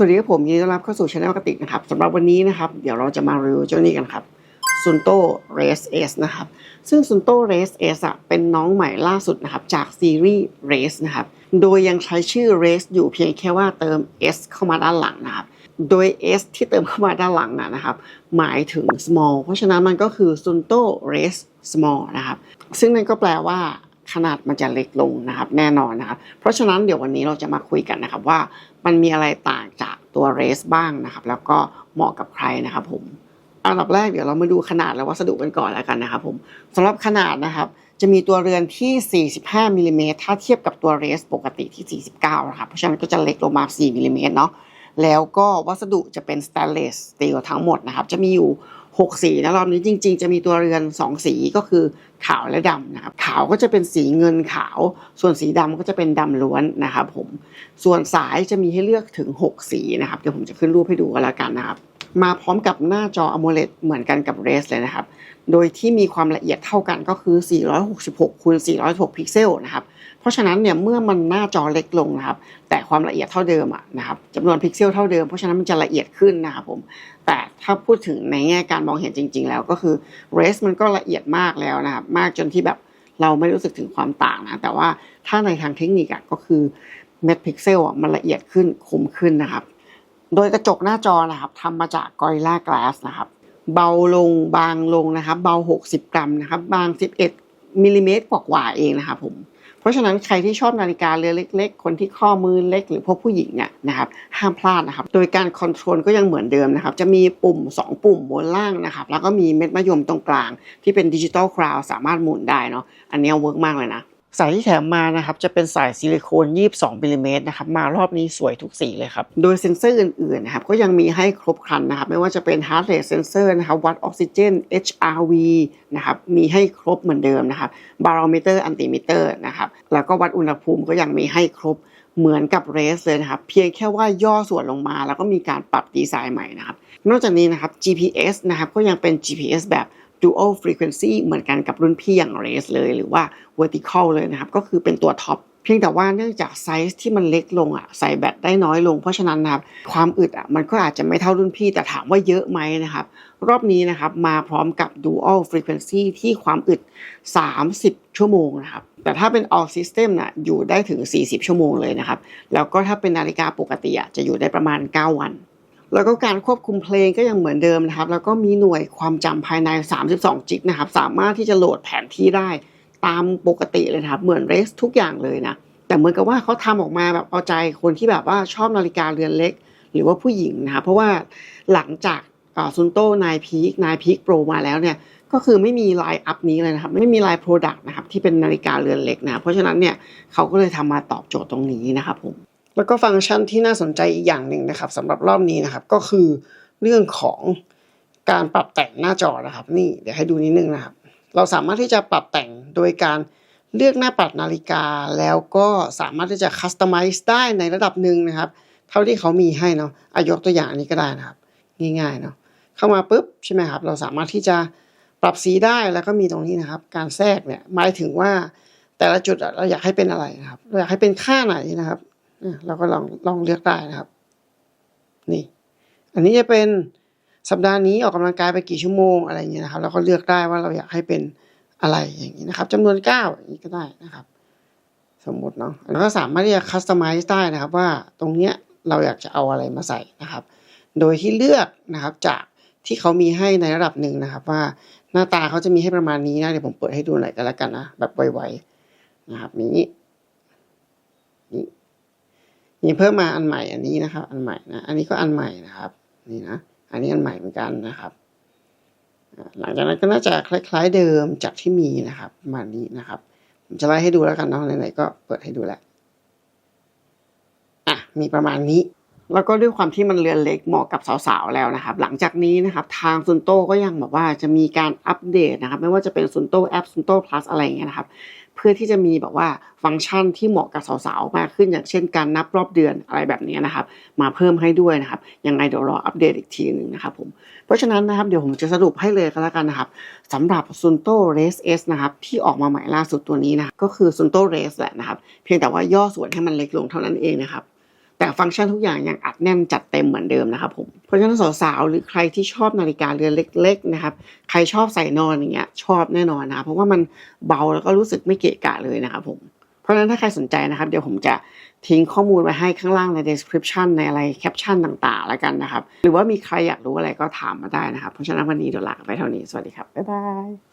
สวัสดีครับผมยินดีต้อนรับเข้าสู่ช anel กติกนะครับสำหรับวันนี้นะครับเดี๋ยวเราจะมารีวิวเจ้านี้กันครับ Sunto Race S นะครับซึ่ง Sunto Race S อะเป็นน้องใหม่ล่าสุดนะครับจากซีรีส์ Race นะครับโดยยังใช้ชื่อ Race อยู่เพียงแค่ว่าเติม S เข้ามาด้านหลังนะครับโดย S ที่เติมเข้ามาด้านหลังนะนะครับ หมายถึง small เพราะฉะนั้นมันก็คือ Sunto Race Small นะครับซึ่งนั่นก็แปลว่า ขนาดมันจะเล็กลงนะครับแน่นอนนะครับเพราะฉะนั้นเดี๋ยววันนี้เราจะมาคุยกันนะครับว่ามันมีอะไรต่างจากตัวเรสบ้างนะครับ แล้วก็เหมาะกับใครนะครับผมอันดับแรกเดี๋ยวเรามาดูขนาดและวัสดุกันก่อนแล้วกันนะครับผมสำหรับขนาดนะครับจะมีตัวเรือนที่ 45มิลลิเมตรถ้าเทียบกับตัวเรสปกติที่ 49 นะครับ เพราะฉะนั้นก็จะเล็กลงมา 4มิลลิเมตรเนาะแล้วก็วัสดุจะเป็นสแตนเลสสตีลทั้งหมดนะครับ จะมีอยู่ 6 สีนะรอบนี้จริง ๆ จะมีตัวเรือน 2 สีก็คือขาวและดำนะครับขาวก็จะเป็นสีเงินขาว ส่วนสีดำก็จะเป็นดำล้วนนะครับผมส่วนสายจะมีให้เลือกถึง 6 สีนะครับเดี๋ยวผมจะขึ้นรูปให้ดูกันแล้วกันนะครับ มาพร้อมกับหน้าจอ AMOLED เหมือนกันกับ Race เลยนะครับ โดยที่มีความละเอียดเท่ากันก็คือ 466คูณ406พิกเซลนะครับ เพราะฉะนั้นเนี่ยเมื่อมันหน้าจอเล็กลงนะครับ แต่ความละเอียดเท่าเดิมอะนะครับจำนวนพิกเซลเท่าเดิม เพราะฉะนั้นมันจะละเอียดขึ้นนะครับผม แต่ถ้าพูดถึงในแง่การมองเห็นจริง ๆ แล้วก็คือ Race มันก็ละเอียดมากแล้วนะครับ มากจนที่แบบเราไม่รู้สึกถึงความต่างนะ แต่ว่าถ้าในทางเทคนิคอะก็คือเม็ดพิกเซลอะมันละเอียดขึ้นคมขึ้นนะครับ โดยกระจกหน้าจอนะครับทำมาจากกอริลลากลาสนะครับเบาลงบางลงนะครับ เบา 60 กรัมนะครับ บาง 11มิลลิเมตรกว่าๆเองนะครับผมเพราะฉะนั้นใครที่ชอบนาฬิกาเรือนเล็ก ๆ คนที่ข้อมือเล็กหรือพวกผู้หญิงเนี่ยนะครับห้ามพลาดนะครับ โดยการคอนโทรลก็ยังเหมือนเดิมนะครับ จะมีปุ่ม 2 ปุ่มบนล่างนะครับ แล้วก็มีเม็ดมะยมตรงกลาง ที่เป็นดิจิตอลคราวสามารถหมุนได้เนาะอันนี้เวิร์กมากเลยนะ สายที่แถมมานะครับจะเป็นสายซิลิโคน22มิลลิเมตรนะครับมารอบนี้สวยทุกสีเลยครับ โดยเซ็นเซอร์อื่นๆนะครับก็ยังมีให้ครบครันนะครับ ไม่ว่าจะเป็น heart rate sensor นะครับวัดออกซิเจน HRV นะครับมีให้ครบเหมือนเดิมนะครับ barometer altimeter นะครับแล้วก็วัดอุณหภูมิก็ยังมีให้ครบเหมือนกับเรสเลยนะครับ เพียงแค่ว่าย่อส่วนลงมา แล้วก็มีการปรับดีไซน์ใหม่นะครับ นอกจากนี้นะครับ GPS นะครับก็ยังเป็น GPS แบบ dual frequency เหมือนกันกับรุ่นพี่อย่าง Race เลย หรือว่า vertical เลยนะครับ ก็คือเป็นตัวท็อปเพียงแต่ว่าเนื่องจากไซส์ที่มันเล็กลงอะใส่แบตได้น้อยลง เพราะฉะนั้นนะครับความอึดอะมันก็อาจจะไม่เท่ารุ่นพี่แต่ถามว่าเยอะไหมนะครับ รอบนี้นะครับมาพร้อมกับ dual frequency ที่ความอึด 30 ชั่วโมงนะครับแต่ถ้าเป็น all system น่ะอยู่ได้ถึง 40 ชั่วโมงเลยนะครับ แล้วก็ถ้าเป็นนาฬิกาปกติอะจะอยู่ได้ประมาณ 9 วัน แล้วก็การควบคุมเพลงก็ยังเหมือนเดิมนะครับ แล้วก็มีหน่วยความจำภายใน 32 จิกนะครับ สามารถที่จะโหลดแผนที่ได้ตามปกติเลยครับ เหมือนเรสทุกอย่างเลยนะ แต่เหมือนกับว่าเขาทำออกมาแบบเอาใจคนที่แบบว่าชอบนาฬิกาเรือนเล็ก หรือว่าผู้หญิงนะครับ เพราะว่าหลังจากซุนโต้นายพีคนายพีคโปรมาแล้วเนี่ย ก็คือไม่มีไลน์อัพนี้เลยนะครับ ไม่มีไลน์โปรดักต์นะครับที่เป็นนาฬิกาเรือนเล็กนะ เพราะฉะนั้นเนี่ยเขาก็เลยทำมาตอบโจทย์ตรงนี้นะครับผม แล้วก็ฟังก์ชันที่น่าสนใจอีกอย่างหนึ่งนะครับสำหรับรอบนี้นะครับก็คือเรื่องของการปรับแต่งหน้าจอนะครับ นี่เดี๋ยวให้ดูนิดนึงนะครับ เราสามารถที่จะปรับแต่งโดยการเลือกหน้าปัดนาฬิกา แล้วก็สามารถที่จะคัสตอมไมซ์ได้ในระดับหนึ่งนะครับ เท่าที่เขามีให้เนาะอายกตัวอย่างนี้ก็ได้นะครับ ง่ายๆเนาะเข้ามาปุ๊บใช่ไหมครับ เราสามารถที่จะปรับสีได้แล้วก็มีตรงนี้นะครับ การแทรกเนี่ยหมายถึงว่าแต่ละจุดเราอยากให้เป็นอะไรนะครับ เราอยากให้เป็นค่าไหนนะครับ เราก็ลองลองเลือกได้นะครับ นี่ อันนี้จะเป็นสัปดาห์นี้ออกกำลังกายไปกี่ชั่วโมงอะไรอย่างเงี้ยนะครับเราก็เลือกได้ว่าเราอยากให้เป็นอะไรอย่างนี้นะครับจำนวนเก้าอย่างนี้ก็ได้นะครับ สมมติเนาะแล้วก็สามารถที่จะคัสตอมไมซ์ได้นะครับ ว่าตรงเนี้ยเราอยากจะเอาอะไรมาใส่นะครับ โดยที่เลือกนะครับจากที่เขามีให้ในระดับหนึ่งนะครับ ว่าหน้าตาเขาจะมีให้ประมาณนี้นะเดี๋ยวผมเปิดให้ดูหน่อยกันแล้วกันนะแบบไวๆนะครับนี้ มีเพิ่มมาอันใหม่อันนี้นะครับ อันใหม่นะ อันนี้ก็อันใหม่นะครับ นี่นะ อันนี้อันใหม่เหมือนกันนะครับ หลังจากนั้นก็น่าจะคล้าย ๆ เดิมจากที่มีนะครับประมาณนี้นะครับ ผมจะไล่ให้ดูแล้วกันเนาะไหนๆก็เปิดให้ดูแล้วอะมีประมาณนี้แล้วก็ด้วยความที่มันเรือนเล็กเหมาะกับสาวๆแล้วนะครับ หลังจากนี้นะครับทางซุนโต้ก็ยังแบบว่าจะมีการอัปเดตนะครับ ไม่ว่าจะเป็นซุนโต้แอปซุนโต้พลัสอะไรอย่างเงี้ยนะครับ เพื่อที่จะมีแบบว่าฟังก์ชันที่เหมาะกับสาวๆมากขึ้น อย่างเช่นการนับรอบเดือนอะไรแบบนี้นะครับ มาเพิ่มให้ด้วยนะครับ ยังไงเดี๋ยวรออัปเดตอีกทีหนึ่งนะครับผม เพราะฉะนั้นนะครับเดี๋ยวผมจะสรุปให้เลยก็แล้วกันนะครับสำหรับซุนโตเรสเอสนะครับที่ออกมาใหม่ล่าสุดตัวนี้นะก็คือซุนโตเรสแหละนะครับ เพียงแต่ว่าย่อส่วนให้มันเล็กลงเท่านั้นเองนะครับ แต่ฟังก์ชันทุกอย่างยังอัดแน่นจัดเต็มเหมือนเดิมนะครับผมเพราะฉะนั้นสาวๆหรือใครที่ชอบนาฬิกาเรือนเล็ก ๆ นะครับ ใครชอบใส่นอนอย่างเงี้ยชอบแน่นอนนะเพราะว่ามันเบาแล้วก็รู้สึกไม่เกะกะเลยนะครับผมเพราะฉะนั้นถ้าใครสนใจนะครับเดี๋ยวผมจะทิ้งข้อมูลไว้ให้ข้างล่างใน description ในอะไรแคปชั่นต่างๆ แล้วกันนะครับ หรือว่ามีใครอยากรู้อะไรก็ถามมาได้นะครับ เพราะฉะนั้นวันนี้เดี๋ยวลาไปเท่านี้ สวัสดีครับ บ๊ายบาย